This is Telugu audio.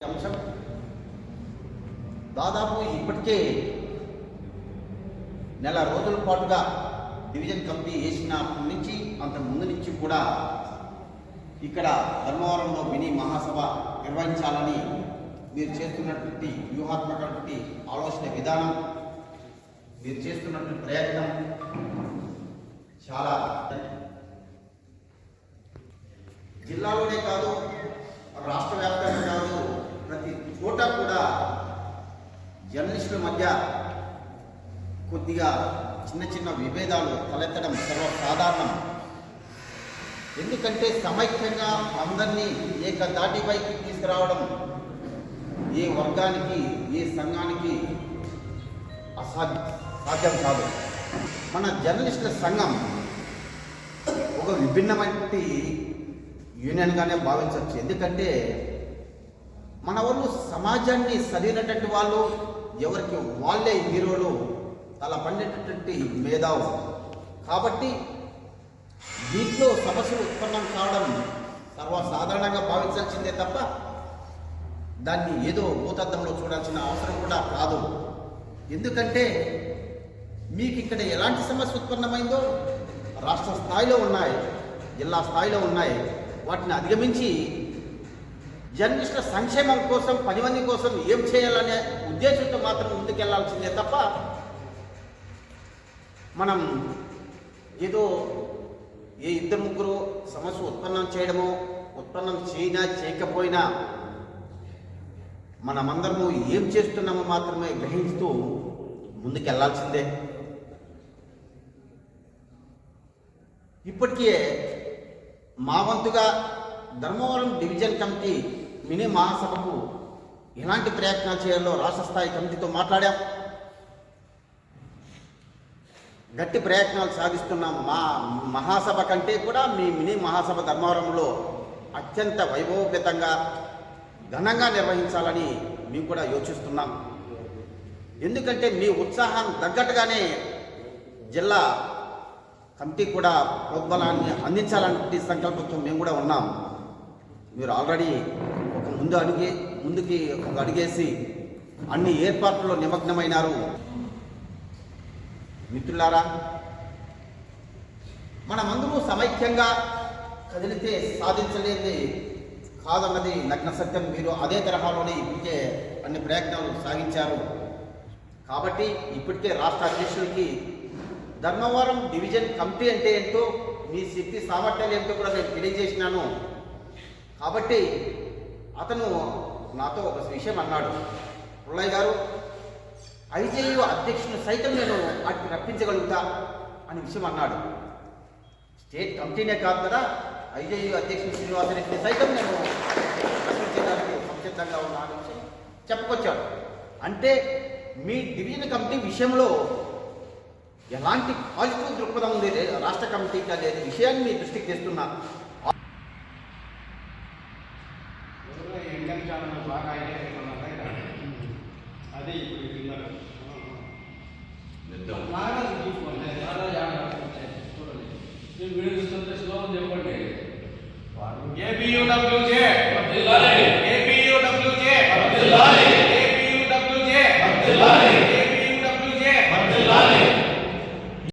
అంశం. దాదాపు ఇప్పటికే నెల రోజుల పాటుగా డివిజన్ కమిటీ వేసిన నుంచి అంత ముందు నుంచి కూడా ఇక్కడ ధర్మవరంలో మినీ మహాసభ నిర్వహించాలని మీరు చేస్తున్నటువంటి వ్యూహాత్మకటువంటి ఆలోచన విధానం మీరు చేస్తున్నటువంటి ప్రయత్నం చాలా జిల్లాలోనే కాదు రాష్ట్ర వ్యాప్తంగా కాదు కూడా జర్నలిస్టుల మధ్య కొద్దిగా చిన్న చిన్న విభేదాలు తలెత్తడం సర్వసాధారణం. ఎందుకంటే సమైక్యంగా అందరినీ ఏకదాటిపైకి తీసుకురావడం ఏ వర్గానికి ఏ సంఘానికి అసాధ్య సాధ్యం కాదు. మన జర్నలిస్టుల సంఘం ఒక విభిన్నమైన యూనియన్గానే భావించవచ్చు. ఎందుకంటే మన వాళ్ళు సమాజాన్ని సరినటువంటి వాళ్ళు ఎవరికి వాళ్ళే హీరోలు అలా పండేటటువంటి మేధావు కాబట్టి దీంట్లో సమస్యలు ఉత్పన్నం కావడం సర్వసాధారణంగా భావించాల్సిందే తప్ప దాన్ని ఏదో భూతద్దంలో చూడాల్సిన అవసరం కూడా కాదు ఎందుకంటే మీకు ఇక్కడ ఎలాంటి సమస్య ఉత్పన్నమైందో రాష్ట్ర స్థాయిలో ఉన్నాయి జిల్లా స్థాయిలో ఉన్నాయి. వాటిని అధిగమించి జర్నలిస్టుల సంక్షేమం కోసం పది మంది కోసం ఏం చేయాలనే ఉద్దేశంతో మాత్రం ముందుకెళ్ళాల్సిందే తప్ప మనం ఏదో ఏ ఇద్దరు ముగ్గురు సమస్య ఉత్పన్నం చేయడమో ఉత్పన్నం చేయనా చేయకపోయినా మనమందరము ఏం చేస్తున్నామో మాత్రమే గ్రహిస్తూ ముందుకెళ్ళాల్సిందే. ఇప్పటికే మా వంతుగా ధర్మవరం డివిజన్ కమిటీ మినీ మహాసభకు ఎలాంటి ప్రయత్నాలు చేయాలో రాష్ట్ర స్థాయి కమిటీతో మాట్లాడాం. గట్టి ప్రయత్నాలు సాగిస్తున్నాం మా మహాసభ కంటే కూడా మీ మినీ మహాసభ ధర్మవరంలో అత్యంత వైభవపేతంగా ఘనంగా నిర్వహించాలని మేము కూడా యోచిస్తున్నాం. ఎందుకంటే మీ ఉత్సాహం తగ్గట్టుగానే జిల్లా కమిటీ కూడా ప్రోద్బలాన్ని అందించాలనే సంకల్పంతో మేము కూడా ఉన్నాం. మీరు ఆల్రెడీ ముందు అడిగి ముందుకి ఒక అడిగేసి అన్ని ఏర్పాట్లలో నిమగ్నమైనారు. మిత్రులారా మనమందరూ సమైక్యంగా కదిలితే సాధించలేనిది కాదన్నది నగ్న సత్యం. మీరు అదే తరహాలోనే ఇప్పటికే అన్ని ప్రయత్నాలు సాగించారు. కాబట్టి ఇప్పటికే రాష్ట్ర అధ్యక్షుడికి ధర్మవరం డివిజన్ కమిటీ అంటే ఏంటో మీ శక్తి సామర్థ్యాలు ఏంటో కూడా నేను తెలియజేసినాను. కాబట్టి అతను నాతో ఒక విషయం అన్నాడు. పుల్లయ్య గారు ఐజేయు అధ్యక్షుని సైతం నేను వాటికి రప్పించగలుగుతా అనే విషయం అన్నాడు. స్టేట్ కమిటీనే కాదు కదా ఐజేయు అధ్యక్షుడు శ్రీనివాసరెడ్డిని సైతం నేను రప్పించడానికి సంసిద్ధంగా ఉన్నా అని విషయం చెప్పుకొచ్చాడు. అంటే మీ డివిజన్ కమిటీ విషయంలో ఎలాంటి పాజిటివ్ దృక్పథం ఉంది రాష్ట్ర కమిటీకి అనే విషయాన్ని మీ దృష్టికి తెస్తున్నా. ఇండియన్ ఛానల్ బాగా ఐడియా లేకుండా అది ఇప్పుడు విన్నారు నారాజు చూసుకోండి వీడియో చూస్తుంటే స్లో అని చెప్పండి ఏబియుడబ్ల్యూజే